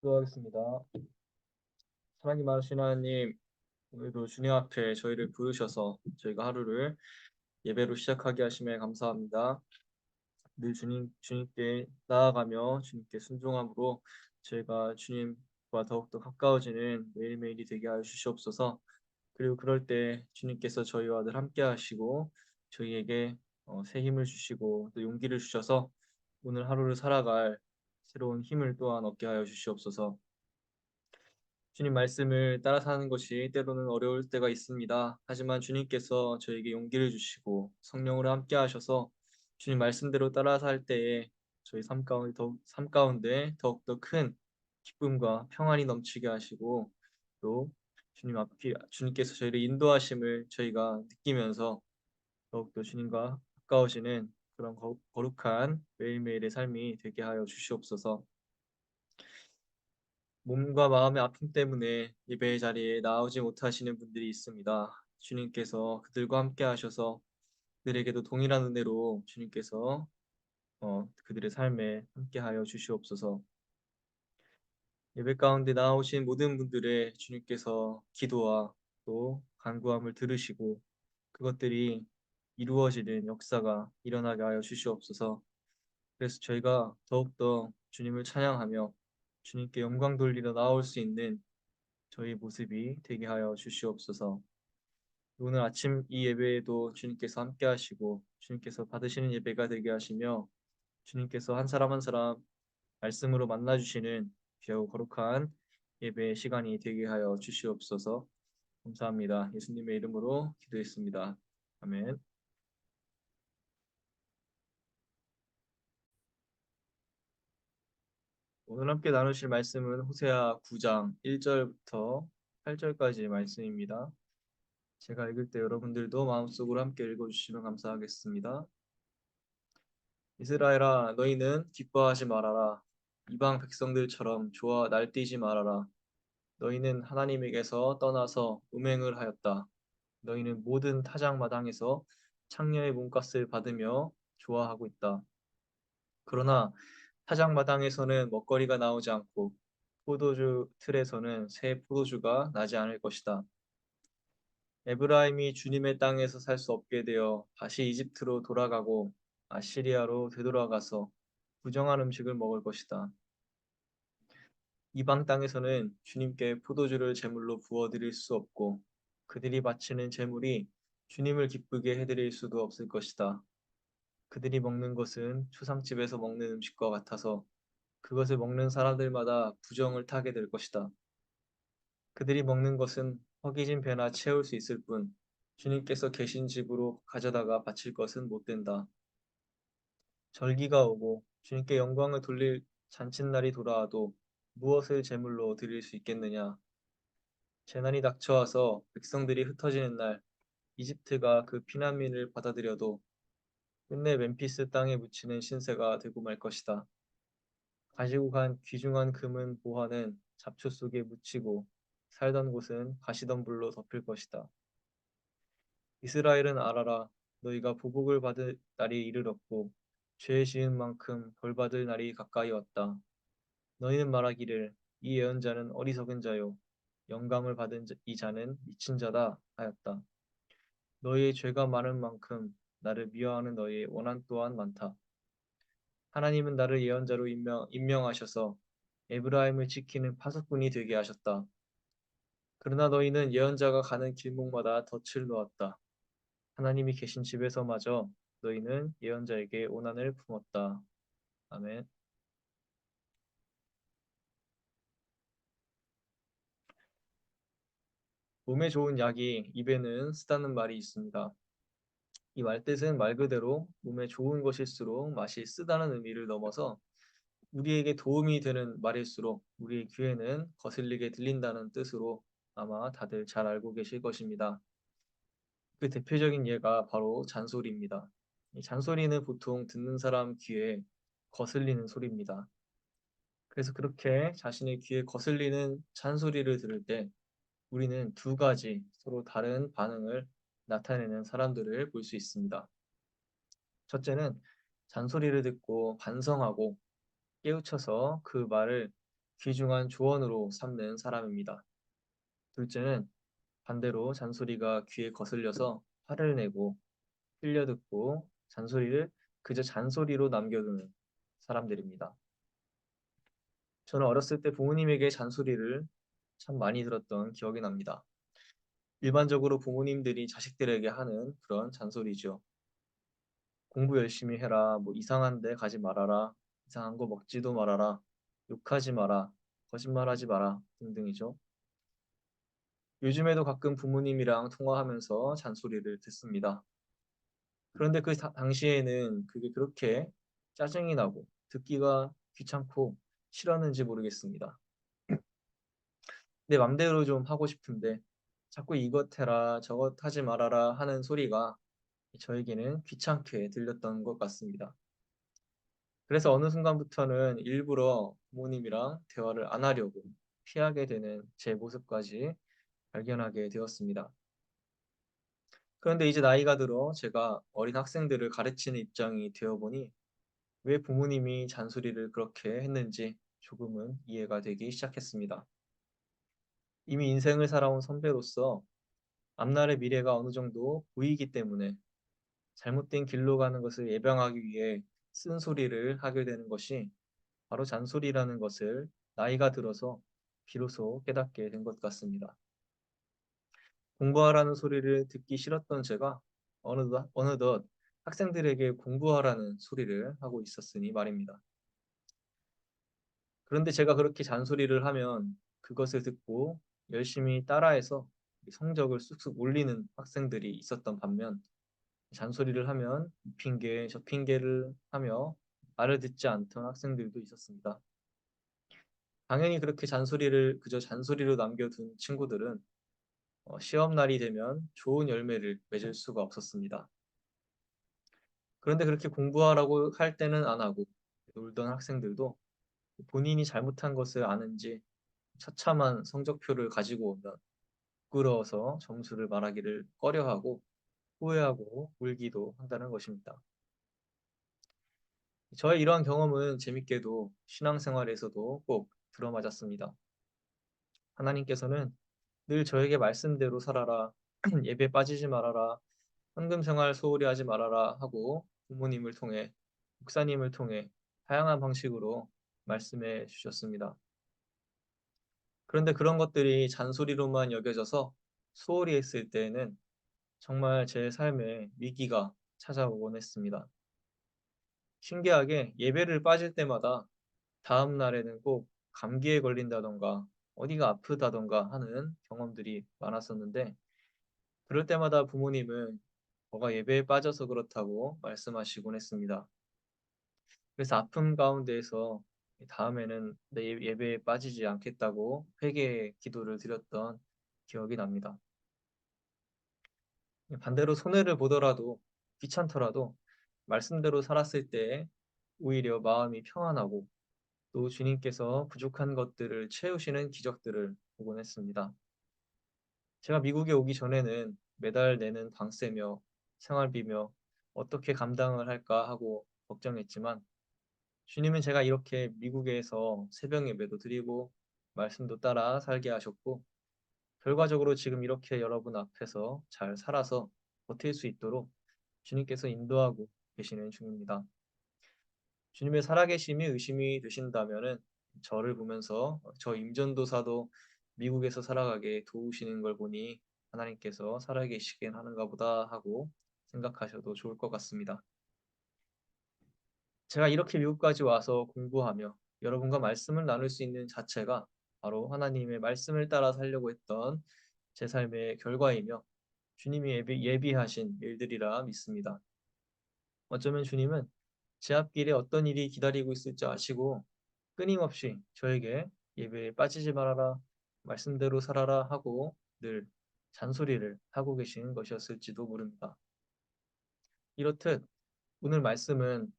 기도하겠습니다. 사랑이 많으신 하나님, 오늘도 주님 앞에 저희를 부르셔서 저희가 하루를 예배로 시작하게 하심에 감사합니다. 늘 주님, 주님께 나아가며 주님께 순종함으로 저희가 주님과 더욱더 가까워지는 매일매일이 되게 하여 주시옵소서. 그리고 그럴 때 주님께서 저희와 늘 함께 하시고 저희에게 어, 새 힘을 주시고 또 용기를 주셔서 오늘 하루를 살아갈 새로운 힘을 또한 얻게 하여 주시옵소서. 주님 말씀을 따라 사는 것이 때로는 어려울 때가 있습니다. 하지만 주님께서 저에게 용기를 주시고 성령으로 함께 하셔서 주님 말씀대로 따라 살 때에 저희 삶 가운데 더욱 삶 가운데 더욱더 큰 기쁨과 평안이 넘치게 하시고 또 주님 앞에 주님께서 저희를 인도하심을 저희가 느끼면서 더욱더 주님과 가까워지는 그런 거, 거룩한 매일매일의 삶이 되게 하여 주시옵소서. 몸과 마음의 아픔 때문에 예배의 자리에 나오지 못하시는 분들이 있습니다. 주님께서 그들과 함께 하셔서 그들에게도 동일한 은혜로 주님께서 어, 그들의 삶에 함께 하여 주시옵소서. 예배 가운데 나오신 모든 분들의 주님께서 기도와 또 간구함을 들으시고 그것들이 이루어지는 역사가 일어나게 하여 주시옵소서. 그래서 저희가 더욱더 주님을 찬양하며 주님께 영광 돌리러 나올 수 있는 저희 모습이 되게 하여 주시옵소서. 오늘 아침 이 예배에도 주님께서 함께 하시고 주님께서 받으시는 예배가 되게 하시며 주님께서 한 사람 한 사람 말씀으로 만나 주시는 귀하고 거룩한 예배 시간이 되게 하여 주시옵소서. 감사합니다. 예수님의 이름으로 기도했습니다. 아멘. 오늘 함께 나누실 말씀은 호세아 9장 1절부터 8절까지 말씀입니다. 제가 읽을 때 여러분들도 마음속으로 함께 읽어주시면 감사하겠습니다. 이스라엘아 너희는 기뻐하지 말아라. 이방 백성들처럼 좋아 날뛰지 말아라. 너희는 하나님에게서 떠나서 음행을 하였다. 너희는 모든 타작마당에서 창녀의 몸값을 받으며 좋아하고 있다. 그러나 타작마당에서는 먹거리가 나오지 않고 포도주 틀에서는 새 포도주가 나지 않을 것이다. 에브라임이 주님의 땅에서 살 수 없게 되어 다시 이집트로 돌아가고 아시리아로 되돌아가서 부정한 음식을 먹을 것이다. 이방 땅에서는 주님께 포도주를 제물로 부어드릴 수 없고 그들이 바치는 제물이 주님을 기쁘게 해드릴 수도 없을 것이다. 그들이 먹는 것은 초상집에서 먹는 음식과 같아서 그것을 먹는 사람들마다 부정을 타게 될 것이다. 그들이 먹는 것은 허기진 배나 채울 수 있을 뿐 주님께서 계신 집으로 가져다가 바칠 것은 못 된다. 절기가 오고 주님께 영광을 돌릴 잔칫날이 돌아와도 무엇을 제물로 드릴 수 있겠느냐? 재난이 닥쳐와서 백성들이 흩어지는 날 이집트가 그 피난민을 받아들여도 끝내 멤피스 땅에 묻히는 신세가 되고 말 것이다. 가지고 간 귀중한 금은 보화는 잡초 속에 묻히고 살던 곳은 가시덤불로 덮일 것이다. 이스라엘은 알아라. 너희가 보복을 받을 날이 이르렀고 죄 지은 만큼 벌 받을 날이 가까이 왔다. 너희는 말하기를 이 예언자는 어리석은 자요 영감을 받은 이 자는 미친 자다 하였다. 너희의 죄가 많은 만큼 나를 미워하는 너희의 원한 또한 많다. 하나님은 나를 예언자로 임명, 임명하셔서 에브라임을 지키는 파수꾼이 되게 하셨다. 그러나 너희는 예언자가 가는 길목마다 덫을 놓았다. 하나님이 계신 집에서마저 너희는 예언자에게 오난을 품었다. 아멘. 몸에 좋은 약이 입에는 쓰다는 말이 있습니다. 이 말뜻은 말 그대로 몸에 좋은 것일수록 맛이 쓰다는 의미를 넘어서 우리에게 도움이 되는 말일수록 우리의 귀에는 거슬리게 들린다는 뜻으로 아마 다들 잘 알고 계실 것입니다. 그 대표적인 예가 바로 잔소리입니다. 이 잔소리는 보통 듣는 사람 귀에 거슬리는 소리입니다. 그래서 그렇게 자신의 귀에 거슬리는 잔소리를 들을 때 우리는 두 가지 서로 다른 반응을 나타내는 사람들을 볼 수 있습니다. 첫째는 잔소리를 듣고 반성하고 깨우쳐서 그 말을 귀중한 조언으로 삼는 사람입니다. 둘째는 반대로 잔소리가 귀에 거슬려서 화를 내고 흘려 듣고 잔소리를 그저 잔소리로 남겨두는 사람들입니다. 저는 어렸을 때 부모님에게 잔소리를 참 많이 들었던 기억이 납니다. 일반적으로 부모님들이 자식들에게 하는 그런 잔소리죠. 공부 열심히 해라, 뭐 이상한 데 가지 말아라, 이상한 거 먹지도 말아라, 욕하지 마라, 거짓말하지 마라 등등이죠. 요즘에도 가끔 부모님이랑 통화하면서 잔소리를 듣습니다. 그런데 그 다- 당시에는 그게 그렇게 짜증이 나고 듣기가 귀찮고 싫었는지 모르겠습니다. 내 맘대로 좀 하고 싶은데 자꾸 이것 해라 저것 하지 말아라 하는 소리가 저에게는 귀찮게 들렸던 것 같습니다. 그래서 어느 순간부터는 일부러 부모님이랑 대화를 안 하려고 피하게 되는 제 모습까지 발견하게 되었습니다. 그런데 이제 나이가 들어 제가 어린 학생들을 가르치는 입장이 되어보니 왜 부모님이 잔소리를 그렇게 했는지 조금은 이해가 되기 시작했습니다. 이미 인생을 살아온 선배로서 앞날의 미래가 어느 정도 보이기 때문에 잘못된 길로 가는 것을 예방하기 위해 쓴소리를 하게 되는 것이 바로 잔소리라는 것을 나이가 들어서 비로소 깨닫게 된 것 같습니다. 공부하라는 소리를 듣기 싫었던 제가 어느덧, 어느덧 학생들에게 공부하라는 소리를 하고 있었으니 말입니다. 그런데 제가 그렇게 잔소리를 하면 그것을 듣고 열심히 따라해서 성적을 쑥쑥 올리는 학생들이 있었던 반면 잔소리를 하면 이 핑계 저 핑계를 하며 말을 듣지 않던 학생들도 있었습니다. 당연히 그렇게 잔소리를 그저 잔소리로 남겨둔 친구들은 어, 시험 날이 되면 좋은 열매를 맺을 수가 없었습니다. 그런데 그렇게 공부하라고 할 때는 안 하고 놀던 학생들도 본인이 잘못한 것을 아는지 처참한 성적표를 가지고 오면 부끄러워서 점수를 말하기를 꺼려하고 후회하고 울기도 한다는 것입니다. 저의 이러한 경험은 재밌게도 신앙생활에서도 꼭 들어맞았습니다. 하나님께서는 늘 저에게 말씀대로 살아라, 예배 빠지지 말아라, 헌금 생활 소홀히 하지 말아라 하고 부모님을 통해 목사님을 통해 다양한 방식으로 말씀해 주셨습니다. 그런데 그런 것들이 잔소리로만 여겨져서 소홀히 했을 때에는 정말 제 삶에 위기가 찾아오곤 했습니다. 신기하게 예배를 빠질 때마다 다음 날에는 꼭 감기에 걸린다던가 어디가 아프다던가 하는 경험들이 많았었는데 그럴 때마다 부모님은 너가 예배에 빠져서 그렇다고 말씀하시곤 했습니다. 그래서 아픔 가운데에서 다음에는 내 예- 예배에 빠지지 않겠다고 회개의 기도를 드렸던 기억이 납니다. 반대로 손해를 보더라도 귀찮더라도 말씀대로 살았을 때 오히려 마음이 평안하고 또 주님께서 부족한 것들을 채우시는 기적들을 보곤 했습니다. 제가 미국에 오기 전에는 매달 내는 방세며 생활비며 어떻게 감당을 할까 하고 걱정했지만 주님은 제가 이렇게 미국에서 새벽 예배도 드리고 말씀도 따라 살게 하셨고 결과적으로 지금 이렇게 여러분 앞에서 잘 살아서 버틸 수 있도록 주님께서 인도하고 계시는 중입니다. 주님의 살아계심이 의심이 되신다면은 저를 보면서 저 임전도사도 미국에서 살아가게 도우시는 걸 보니 하나님께서 살아계시긴 하는가 보다 하고 생각하셔도 좋을 것 같습니다. 제가 이렇게 미국까지 와서 공부하며 여러분과 말씀을 나눌 수 있는 자체가 바로 하나님의 말씀을 따라 살려고 했던 제 삶의 결과이며 주님이 예비, 예비하신 일들이라 믿습니다. 어쩌면 주님은 제 앞길에 어떤 일이 기다리고 있을지 아시고 끊임없이 저에게 예배에 빠지지 말아라, 말씀대로 살아라 하고 늘 잔소리를 하고 계신 것이었을지도 모릅니다. 이렇듯 오늘 말씀은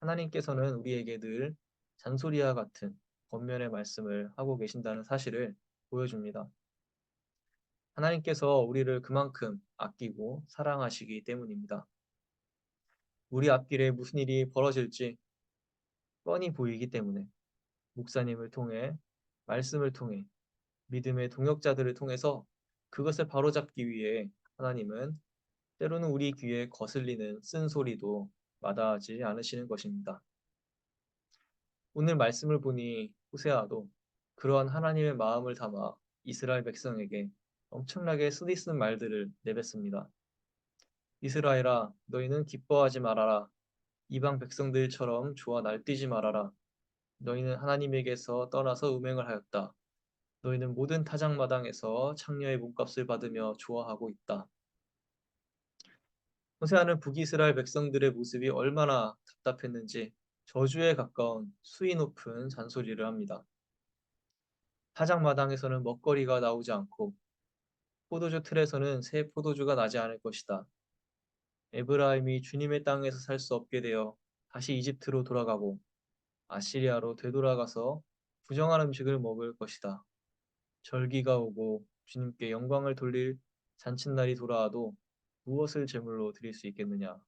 하나님께서는 우리에게 늘 잔소리와 같은 겉면의 말씀을 하고 계신다는 사실을 보여줍니다. 하나님께서 우리를 그만큼 아끼고 사랑하시기 때문입니다. 우리 앞길에 무슨 일이 벌어질지 뻔히 보이기 때문에 목사님을 통해 말씀을 통해 믿음의 동역자들을 통해서 그것을 바로잡기 위해 하나님은 때로는 우리 귀에 거슬리는 쓴소리도 마다하지 않으시는 것입니다. 오늘 말씀을 보니 호세아도 그러한 하나님의 마음을 담아 이스라엘 백성에게 엄청나게 쓰디 쓴 말들을 내뱉습니다. 이스라엘아 너희는 기뻐하지 말아라. 이방 백성들처럼 좋아 날뛰지 말아라. 너희는 하나님에게서 떠나서 음행을 하였다. 너희는 모든 타작마당에서 창녀의 몸값을 받으며 좋아하고 있다. 호세아는 북이스라엘 백성들의 모습이 얼마나 답답했는지 저주에 가까운 수위 높은 잔소리를 합니다. 타작마당에서는 먹거리가 나오지 않고 포도주 틀에서는 새 포도주가 나지 않을 것이다. 에브라임이 주님의 땅에서 살 수 없게 되어 다시 이집트로 돌아가고 아시리아로 되돌아가서 부정한 음식을 먹을 것이다. 절기가 오고 주님께 영광을 돌릴 잔칫날이 돌아와도 무엇을 제물로 드릴 수 있겠느냐.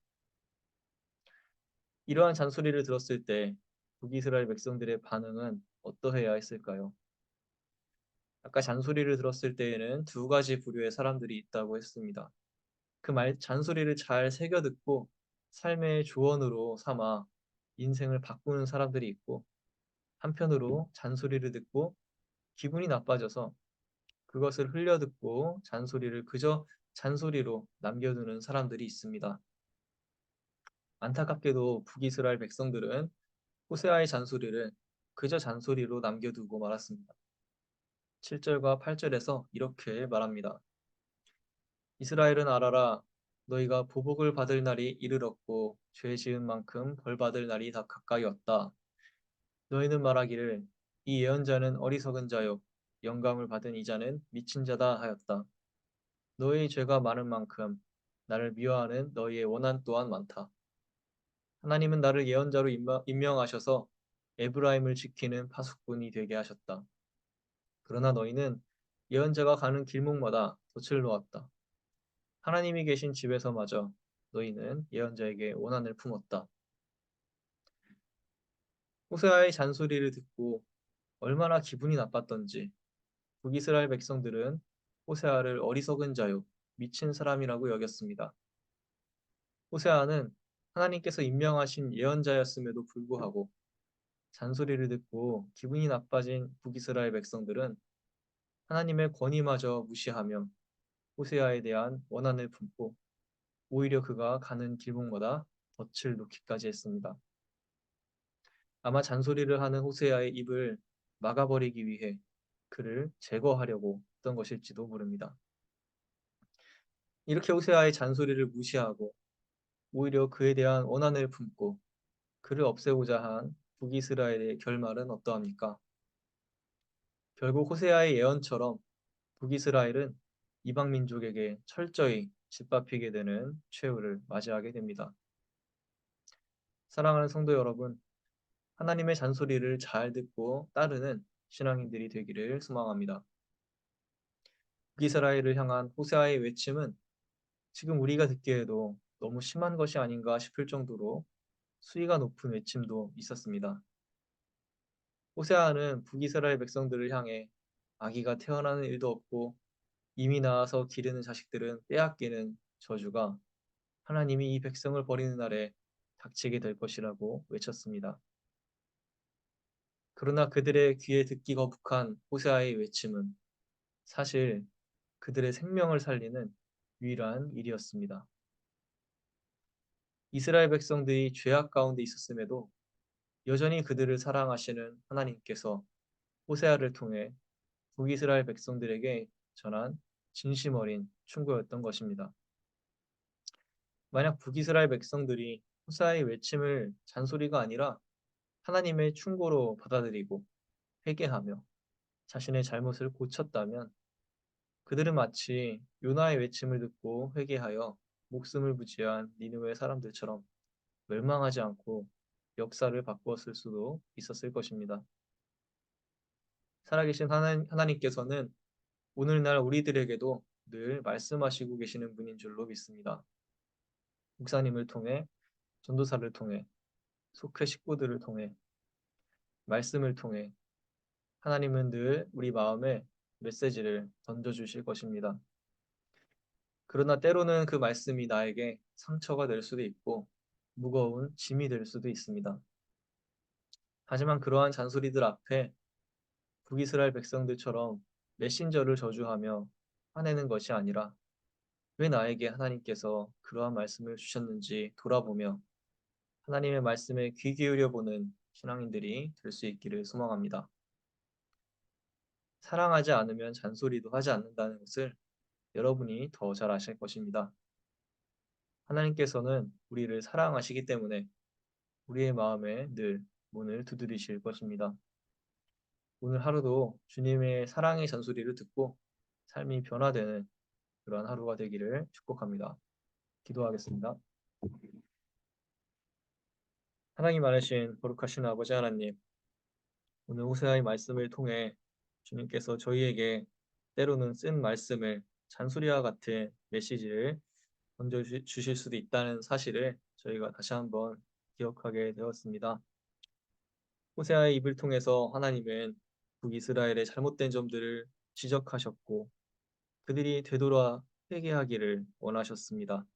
이러한 잔소리를 들었을 때 북이스라엘 백성들의 반응은 어떠해야 했을까요? 아까 잔소리를 들었을 때에는 두 가지 부류의 사람들이 있다고 했습니다. 그 말 잔소리를 잘 새겨 듣고 삶의 조언으로 삼아 인생을 바꾸는 사람들이 있고 한편으로 잔소리를 듣고 기분이 나빠져서 그것을 흘려 듣고 잔소리를 그저 잔소리로 남겨두는 사람들이 있습니다. 안타깝게도 북이스라엘 백성들은 호세아의 잔소리를 그저 잔소리로 남겨두고 말았습니다. 7절과 8절에서 이렇게 말합니다. 이스라엘은 알아라 너희가 보복을 받을 날이 이르렀고 죄 지은 만큼 벌 받을 날이 다 가까이 왔다. 너희는 말하기를 이 예언자는 어리석은 자요 영감을 받은 이자는 미친 자다 하였다. 너희 죄가 많은 만큼 나를 미워하는 너희의 원한 또한 많다. 하나님은 나를 예언자로 임명하셔서 에브라임을 지키는 파수꾼이 되게 하셨다. 그러나 너희는 예언자가 가는 길목마다 덫을 놓았다. 하나님이 계신 집에서마저 너희는 예언자에게 원한을 품었다. 호세아의 잔소리를 듣고 얼마나 기분이 나빴던지 북이스라엘 백성들은 호세아를 어리석은 자요 미친 사람이라고 여겼습니다. 호세아는 하나님께서 임명하신 예언자였음에도 불구하고 잔소리를 듣고 기분이 나빠진 북이스라엘 백성들은 하나님의 권위마저 무시하며 호세아에 대한 원한을 품고 오히려 그가 가는 길목마다 덫을 놓기까지 했습니다. 아마 잔소리를 하는 호세아의 입을 막아버리기 위해 그를 제거하려고 했던 것일지도 모릅니다. 이렇게 호세아의 잔소리를 무시하고 오히려 그에 대한 원한을 품고 그를 없애고자 한 북이스라엘의 결말은 어떠합니까? 결국 호세아의 예언처럼 북이스라엘은 이방 민족에게 철저히 짓밟히게 되는 최후를 맞이하게 됩니다. 사랑하는 성도 여러분, 하나님의 잔소리를 잘 듣고 따르는 신앙인들이 되기를 소망합니다. 북이스라엘을 향한 호세아의 외침은 지금 우리가 듣기에도 너무 심한 것이 아닌가 싶을 정도로 수위가 높은 외침도 있었습니다. 호세아는 북이스라엘 백성들을 향해 아기가 태어나는 일도 없고 이미 나와서 기르는 자식들은 빼앗기는 저주가 하나님이 이 백성을 버리는 날에 닥치게 될 것이라고 외쳤습니다. 그러나 그들의 귀에 듣기 거북한 호세아의 외침은 사실 그들의 생명을 살리는 유일한 일이었습니다. 이스라엘 백성들이 죄악 가운데 있었음에도 여전히 그들을 사랑하시는 하나님께서 호세아를 통해 북이스라엘 백성들에게 전한 진심 어린 충고였던 것입니다. 만약 북이스라엘 백성들이 호세아의 외침을 잔소리가 아니라 하나님의 충고로 받아들이고 회개하며 자신의 잘못을 고쳤다면 그들은 마치 요나의 외침을 듣고 회개하여 목숨을 부지한 니느웨 사람들처럼 멸망하지 않고 역사를 바꾸었을 수도 있었을 것입니다. 살아계신 하나님께서는 오늘날 우리들에게도 늘 말씀하시고 계시는 분인 줄로 믿습니다. 목사님을 통해 전도사를 통해 속회 식구들을 통해 말씀을 통해 하나님은 늘 우리 마음에 메시지를 던져주실 것입니다. 그러나 때로는 그 말씀이 나에게 상처가 될 수도 있고 무거운 짐이 될 수도 있습니다. 하지만 그러한 잔소리들 앞에 북이스라엘 백성들처럼 메신저를 저주하며 화내는 것이 아니라 왜 나에게 하나님께서 그러한 말씀을 주셨는지 돌아보며 하나님의 말씀에 귀 기울여 보는 신앙인들이 될 수 있기를 소망합니다. 사랑하지 않으면 잔소리도 하지 않는다는 것을 여러분이 더 잘 아실 것입니다. 하나님께서는 우리를 사랑하시기 때문에 우리의 마음에 늘 문을 두드리실 것입니다. 오늘 하루도 주님의 사랑의 잔소리를 듣고 삶이 변화되는 그러한 하루가 되기를 축복합니다. 기도하겠습니다. 하나님 많으신 거룩하신 아버지 하나님, 오늘 호세아의 말씀을 통해 주님께서 저희에게 때로는 쓴 말씀을 잔소리와 같은 메시지를 던져 주실 수도 있다는 사실을 저희가 다시 한번 기억하게 되었습니다. 호세아의 입을 통해서 하나님은 북이스라엘의 잘못된 점들을 지적하셨고 그들이 되돌아 회개하기를 원하셨습니다.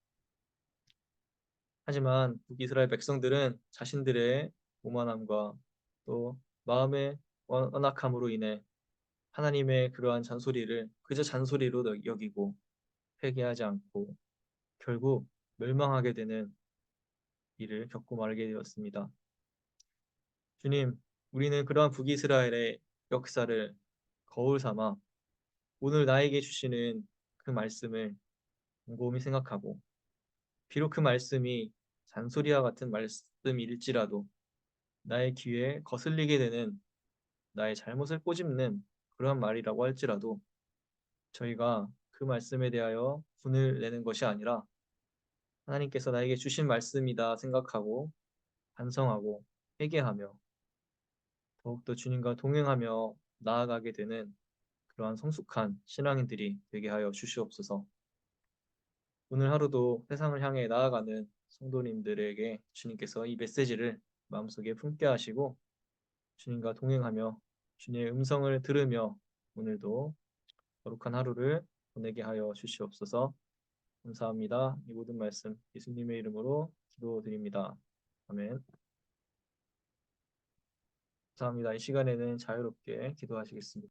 하지만 북이스라엘 백성들은 자신들의 오만함과 또 마음의 언악함으로 인해 하나님의 그러한 잔소리를 그저 잔소리로 여기고 회개하지 않고 결국 멸망하게 되는 일을 겪고 말게 되었습니다. 주님, 우리는 그러한 북이스라엘의 역사를 거울 삼아 오늘 나에게 주시는 그 말씀을 곰곰이 생각하고 비록 그 말씀이 잔소리와 같은 말씀일지라도 나의 귀에 거슬리게 되는 나의 잘못을 꼬집는 그러한 말이라고 할지라도 저희가 그 말씀에 대하여 분을 내는 것이 아니라 하나님께서 나에게 주신 말씀이다 생각하고 반성하고 회개하며 더욱더 주님과 동행하며 나아가게 되는 그러한 성숙한 신앙인들이 되게 하여 주시옵소서. 오늘 하루도 세상을 향해 나아가는 성도님들에게 주님께서 이 메시지를 마음속에 품게 하시고 주님과 동행하며 주님의 음성을 들으며 오늘도 거룩한 하루를 보내게 하여 주시옵소서. 감사합니다. 이 모든 말씀 예수님의 이름으로 기도드립니다. 아멘. 감사합니다. 이 시간에는 자유롭게 기도하시겠습니다.